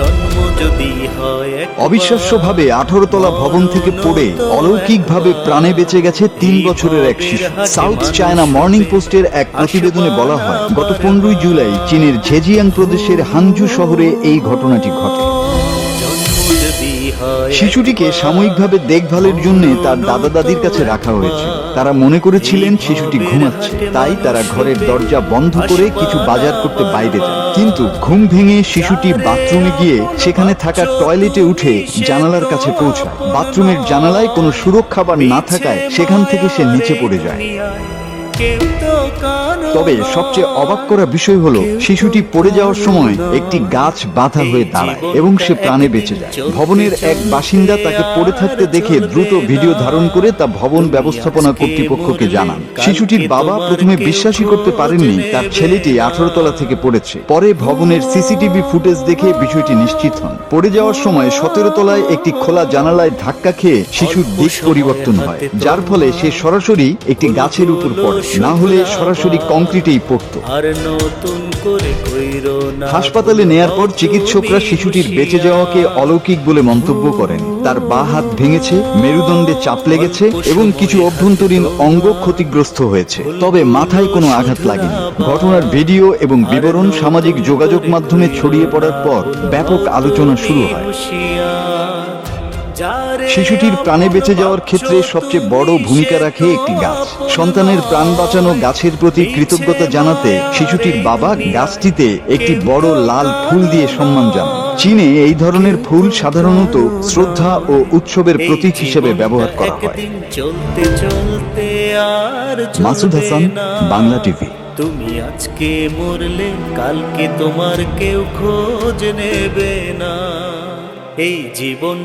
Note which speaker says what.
Speaker 1: জন্ম ভাবে হয়
Speaker 2: অবিশ্বাস্যভাবে আঠারো তলা ভবন থেকে পড়ে অলৌকিক ভাবে প্রাণে বেঁচে গেছে তিন বছরের এক শিশু। সাউথ চায়না মর্নিং পোস্টের এক প্রতিবেদনে বলা হয় গত পনেরোই জুলাই চীনের ঝেজিয়াং প্রদেশের হাংজু শহরে এই ঘটনাটি ঘটে। শিশুটিকে সাময়িকভাবে দেখভালের জন্য তার দাদা দাদির কাছে রাখা হয়েছে। তারা মনে করেছিলেন শিশুটি ঘুমাচ্ছে। তাই তারা ঘরের দরজা বন্ধ করে কিছু বাজার করতে বাইরে যান কিন্তু ঘুম ভেঙে শিশুটি বাথরুমে গিয়ে সেখানে থাকা টয়লেটে উঠে জানালার কাছে পৌঁছায়। বাথরুমের জানালায় কোনো সুরক্ষা বা না থাকায় সেখান থেকে সে নিচে পড়ে যায়। তবে সবচেয়ে অবাক করা বিষয় হলো শিশুটি পড়ে যাওয়ার সময় একটি গাছ বাধা হয়ে দাঁড়ায় এবং সে প্রাণে বেঁচে যায়। ভবনের এক বাসিন্দা তাকে পড়ে থাকতে দেখে দ্রুত ভিডিও ধারণ করে তা ভবন ব্যবস্থাপনা কর্তৃপক্ষকে জানান। শিশুটির বাবা প্রথমে বিশ্বাসই করতে পারেননি তার ছেলেটি আঠারো তলা থেকে পড়েছে। পরে ভবনের সিসিটিভি ফুটেজ দেখে বিষয়টি নিশ্চিত হন। পড়ে যাওয়ার সময় সতেরো তলায় একটি খোলা জানালায় ধাক্কা খেয়ে শিশুর দিক পরিবর্তন হয় যার ফলে সে সরাসরি একটি গাছের উপর পড়ে। না হলে সরাসরি কংক্রিটেই পড়তো। হাসপাতালে নেয়ার পর চিকিৎসকরা শিশুটির বেঁচে যাওয়াকে অলৌকিক বলে মন্তব্য করেন। তার বা হাত ভেঙেছে মেরুদণ্ডে চাপ লেগেছে এবং কিছু অভ্যন্তরীণ অঙ্গ ক্ষতিগ্রস্ত হয়েছে। তবে মাথায় কোনো আঘাত লাগেনি। ঘটনার ভিডিও এবং বিবরণ সামাজিক যোগাযোগ মাধ্যমে ছড়িয়ে পড়ার পর ব্যাপক আলোচনা শুরু হয়। শিশুটির প্রাণে বেঁচে যাওয়ার ক্ষেত্রে সবচেয়ে বড় ভূমিকা রাখে একটি গাছ। সন্তানের প্রাণ বাঁচানো গাছের প্রতি কৃতজ্ঞতা জানাতে শিশুটির বাবা গাছটিতে একটি বড় লাল ফুল দিয়ে সম্মান জানান। চীনে এই ধরনের ফুল সাধারণত শ্রদ্ধা ও উৎসবের প্রতীক হিসেবে ব্যবহার করা হয়।
Speaker 1: চলতে চলতে আর
Speaker 2: মাসুদ হাসান বাংলা টিভি।
Speaker 1: তুমি আজকে মরলে কালকে তোমার কেউ খোঁজ নেবে না। এই জীবন